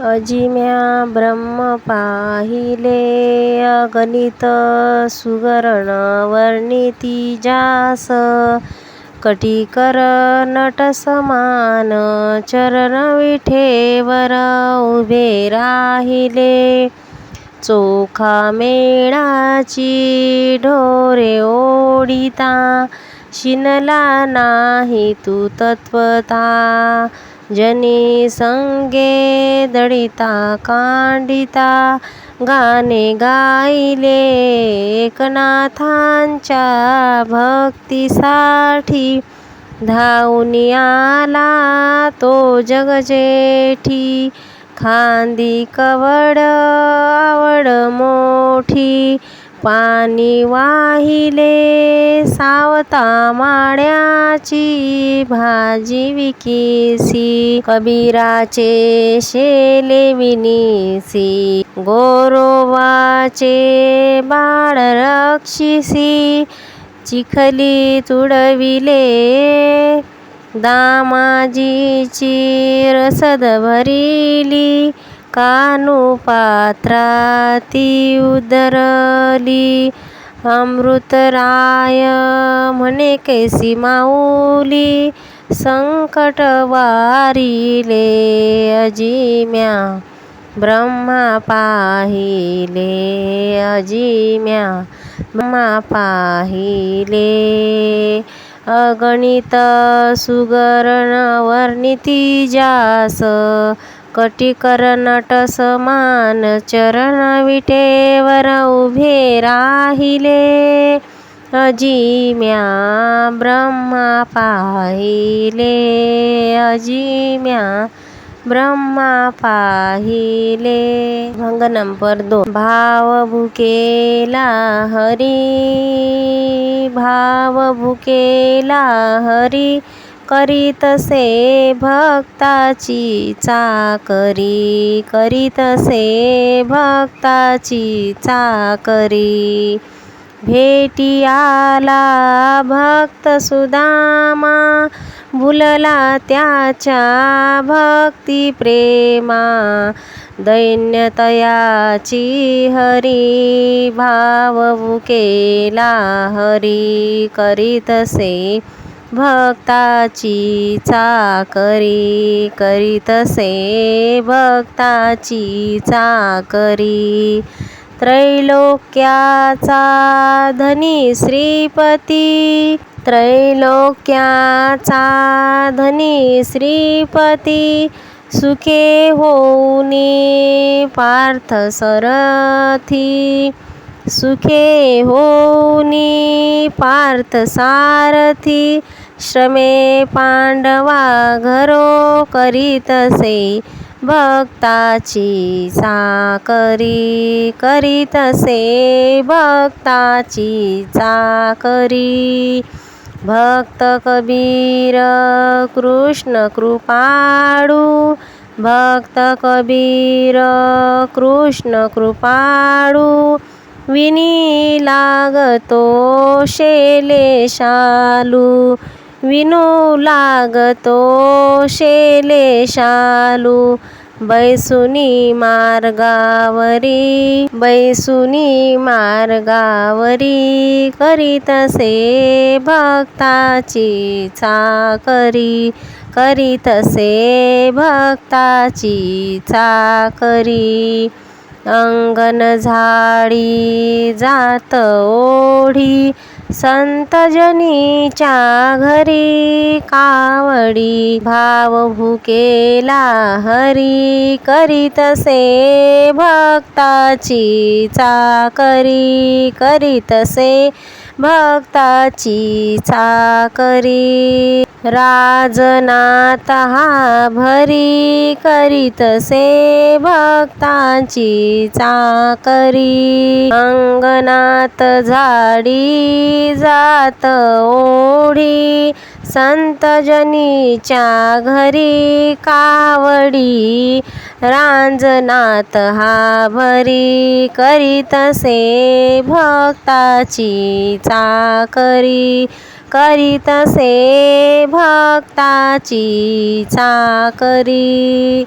अजिम्या ब्रह्म पाहिले अगणित सुगरण वर्णिती जास. कटीकर नट समान चरण विठेवर उभे राहिले. चोखा मेळाची ढोरे ओढिता शिनला नाही तू तत्वता. जनी संगे दळिता कांडिता गाणे गायले एकनाथांच्या भक्तीसाठी. धावून आला तो जगजेठी खांदी कवड आवड मोठी. पाणी वाहिले सावता माड्याची भाजी विकीसी. कबीराचे शेले विनीसी. गोरोबाचे बाळ रक्षिसी. चिखली तुडविले दामाजीची रसद भरिली. कानू पात्राती उदरली। अमृतराय म्हणे कैसी माऊली संकट वारिले अजिम्या ब्रह्मा पाहिले अजिम्या ब्रह्मा पाहिले अगणित सुगरण वर्णिती जास कटीकर नट समान चरण विटेवर उभे राहिले. अजिम्या ब्रह्मा पाहिले. अजिम्या ब्रह्मा पाहिले. भंग नंबर दोन. भाव भुकेला हरी. भाव भुकेला हरी. करीतसे भक्ताची चाकरी करीतसे भक्ताची चाकरी. भेटी आला भक्त सुदामा भुलला त्याच्या भक्ती प्रेमा. दैन्यतयाची हरी भाव केला हरी करीतसे भक्ताची चाकरी करीतसे भक्ताची चाकरी त्रैलोक्याचा धनी श्रीपती. त्रैलोक्याचा धनी श्रीपती. सुखे होऊनी पार्थ सरथी. सुखे होऊनी पार्थ सारथी. श्रमे पांडवा घरो करीतसे भक्ताची चाकरी करीतसे भक्ताची चाकरी. भक्त कबीर कृष्ण कृपाळू. भक्त कबीर कृष्ण कृपाळू. विनी लागतो शेले शालू. विनू लागतो शेले शालू बैसुनी मार्गावरी बैसुनी मार्गावरी करीतसे भक्ताची चाकरी करीतसे भक्ताची चाकरी. अंगण झाडी जात ओढी संतजनीच्या घरी कावडी भाव भुकेला हरी करीतसे भक्ताची चाकरी करीतसे भक्ताची चाकरी राजनाथ हा भरी करीतसे भक्तांची चाकरी. अंगणात झाडी जात ओढी संतजनीच्या घरी कावडी रांजनाथ हा भरी करीतसे भक्ताची चाकरी करीतसे भक्ताची चाकरी